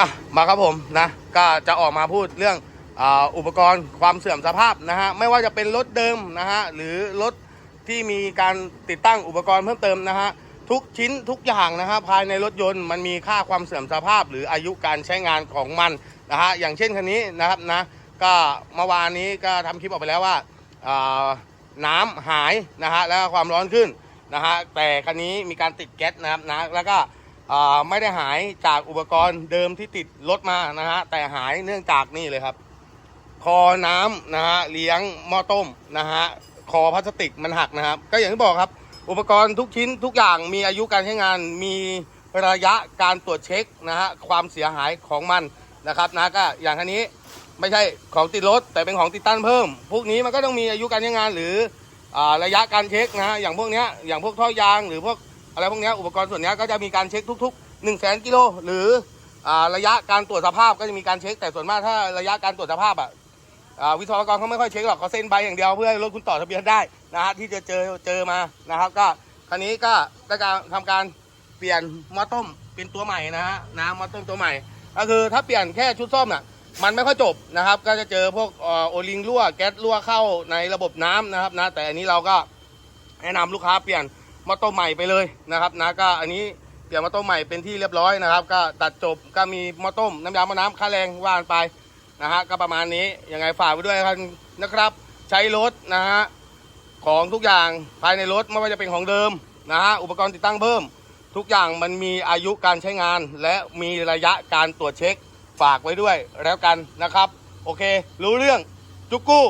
อะมาครับผมนะก็จะออกมาพูดเรื่องอ,อุปกรณ์ความเสื่อมสภาพนะฮะไม่ว่าจะเป็นรถเดิมนะฮะหรือรถที่มีการติดตั้งอุปกรณ์เพิ่มเติมนะฮะทุกชิ้นทุกอย่างนะฮะภายในรถยนต์มันมีค่าความเสื่อมสภาพ หรืออายุการใช้งานของมันนะฮะอย่างเช่นคันนี้นะครับนะก็เมื่อวานนี้ก็ทำคลิปออกไปแล้วว่าน้ำหายนะฮะแล้วความร้อนขึ้นนะฮะแต่คันนี้มีการติดแก๊สนะครับนะแล้วก็ ไม่ได้หายจากอุปกรณ์เดิมที่ติดรถมานะฮะแต่หายเนื่องจากนี่เลยครับ คอน้ำนะฮะเลี้ยงหม้อต้มนะฮะคอพลาสติกมันหักนะครับ ก็อย่างที่บอกครับ อุปกรณ์ทุกชิ้นทุกอย่างมีอายุการใช้งานมีระยะการตรวจเช็คนะฮะความเสียหายของมันนะครับนะก็อย่างคันนี้ไม่ใช่ของติดรถแต่เป็นของติดตั้งเพิ่ม พวกนี้มันก็ต้องมีอายุการใช้งานหรืออระยะการเช็คนะฮะอย่างพวกเนี้ยอย่างพวกท่อยางหรือพวก อะไรพวกนี้อุปกรณ์ส่วนนี้ก็จะมีการเช็คทุก ๆ1นึ่งแสนกิโลหรืออระยะการตรวจสภาพก็จะมีการเช็ค แต่ส่วนมากถ้าระยะการตรวจสภาพอะอ่าวิศวกรเขาไม่ค่อยเช็คหรอกเขาเซ็นใบอย่างเดียวเพื่อให้รถคุณต่อทะเบียนได้นะฮะที่จะเจอเจอมานะครับ ก็คันนี้ก็ได้การทำการเปลี่ยนมอต้มเป็นตัวใหม่นะฮะนะหม้อต้มตัวใหม่ ก็คือถ้าเปลี่ยนแค่ชุดซ่อมน่ะมันไม่ค่อยจบนะครับ ก็จะเจอพวกโอลิงรั่วแก๊สรั่วเข้าในระบบน้ำนะครับนะแต่อันนี้เราก็แนะนำลูกค้าเปลี่ยน มอเตอร์ใหม่ไปเลยนะครับนะก็อันนี้เปลี่ยนมอเตอร์ใหม่เป็นที่เรียบร้อยนะครับ ก็ตัดจบก็มีมอเตอร์น้ำยามะน้ำค่าแรงว่านไปนะฮะก็ประมาณนี้ยังไงฝากไว้ด้วยกันนะครับ ใช้รถนะฮะของทุกอย่างภายในรถไม่ว่าจะเป็นของเดิมนะฮะอุปกรณ์ติดตั้งเพิ่ม ทุกอย่างมันมีอายุการใช้งาน และมีระยะการตรวจเช็คฝากไว้ด้วยแล้วกันนะครับ โอเค รู้เรื่องจุกกู้